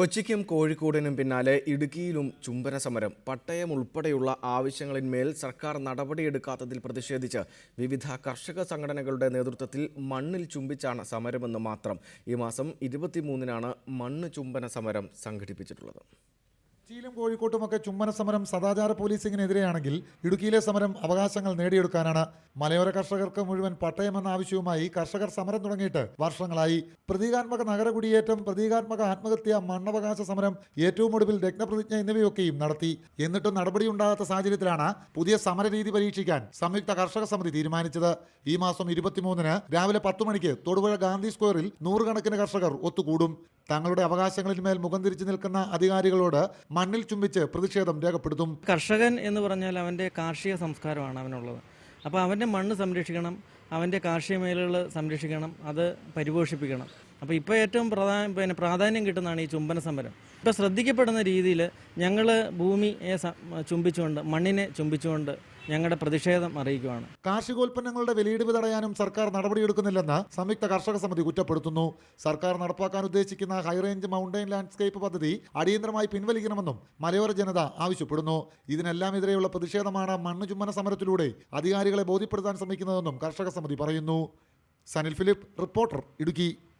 കൊച്ചിക്കും കോഴിക്കോടിനും പിന്നാലെ ഇടുക്കിയിലും ചുംബന സമരം. പട്ടയം ഉൾപ്പെടെയുള്ള ആവശ്യങ്ങളിന്മേൽ സർക്കാർ നടപടിയെടുക്കാത്തതിൽ പ്രതിഷേധിച്ച് വിവിധ കർഷക സംഘടനകളുടെ നേതൃത്വത്തിൽ മണ്ണിൽ ചുംബിച്ചാണ് സമരമെന്ന് മാത്രം ഈ മാസം ഇരുപത്തിമൂന്നിനാണ് മണ്ണ് ചുംബന സമരം സംഘടിപ്പിച്ചിട്ടുള്ളത്. കൊച്ചിയിലും കോഴിക്കോട്ടുമൊക്കെ ചുമ്മന സമരം സദാചാര പോലീസിങ്ങിനെതിരെയാണെങ്കിൽ ഇടുക്കിയിലെ സമരം അവകാശങ്ങൾ നേടിയെടുക്കാനാണ്. മലയോര കർഷകർക്ക് മുഴുവൻ പട്ടയമെന്ന ആവശ്യവുമായി കർഷകർ സമരം തുടങ്ങിയിട്ട് വർഷങ്ങളായി. പ്രതീകാത്മക നഗരകുടിയേറ്റം പ്രതീകാത്മക ആത്മഹത്യ മണ്ണവകാശ സമരം ഏറ്റവും ഒടുവിൽ രത്നപ്രതിജ്ഞ എന്നിവയൊക്കെയും നടത്തി. എന്നിട്ടും നടപടിയുണ്ടാകാത്ത സാഹചര്യത്തിലാണ് പുതിയ സമരരീതി പരീക്ഷിക്കാൻ സംയുക്ത കർഷക സമിതി തീരുമാനിച്ചത്. ഈ മാസം ഇരുപത്തിമൂന്നിന് രാവിലെ പത്ത് മണിക്ക് തൊടുപുഴ ഗാന്ധി സ്ക്വയറിൽ നൂറുകണക്കിന് കർഷകർ ഒത്തുകൂടും. തങ്ങളുടെ അവകാശങ്ങളിന്മേൽ മുഖം തിരിച്ചു നിൽക്കുന്ന അധികാരികളോട് മണ്ണിൽ ചുംബിച്ച് പ്രതിഷേധം രേഖപ്പെടുത്തും. കർഷകൻ എന്ന് പറഞ്ഞാൽ അവന്റെ കാർഷിക സംസ്കാരമാണ് അവനുള്ളത്. അപ്പോൾ അവന്റെ മണ്ണ് സംരക്ഷിക്കണം അവന്റെ കാർഷിക മേഖലകൾ സംരക്ഷിക്കണം അത് പരിപോഷിപ്പിക്കണം. അപ്പോൾ ഇപ്പോൾ ഏറ്റവും പ്രധാന പിന്നെ പ്രാധാന്യം കിട്ടുന്നതാണ് ഈ ചുംബന സമരം. ഇപ്പോൾ ശ്രദ്ധിക്കപ്പെടുന്ന രീതിയിൽ ഞങ്ങൾ ഭൂമിയെ ചുംബിച്ചുകൊണ്ട് മണ്ണിനെ ചുംബിച്ചുകൊണ്ട് ഞങ്ങളുടെ പ്രതിഷേധം അറിയിക്കുകയാണ് കാർഷികോൽപ്പന്നങ്ങളുടെ വിലയിടിവ് തടയാനും സർക്കാർ നടപടിയെടുക്കുന്നില്ലെന്ന് സംയുക്ത കർഷക സമിതി കുറ്റപ്പെടുത്തുന്നു. സർക്കാർ നടപ്പാക്കാൻ ഉദ്ദേശിക്കുന്ന ഹൈറേഞ്ച് മൗണ്ടൈൻ ലാൻഡ്സ്കേപ്പ് പദ്ധതി അടിയന്തരമായി പിൻവലിക്കണമെന്നും മലയോര ജനത ആവശ്യപ്പെടുന്നു. ഇതിനെല്ലാം എതിരെയുള്ള പ്രതിഷേധമാണ് മണ്ണ് ചുമ്മന സമരത്തിലൂടെ അധികാരികളെ ബോധ്യപ്പെടുത്താൻ ശ്രമിക്കുന്നതെന്നും കർഷക സമിതി പറയുന്നു. സനിൽ ഫിലിപ്പ് റിപ്പോർട്ടർ ഇടുക്കി.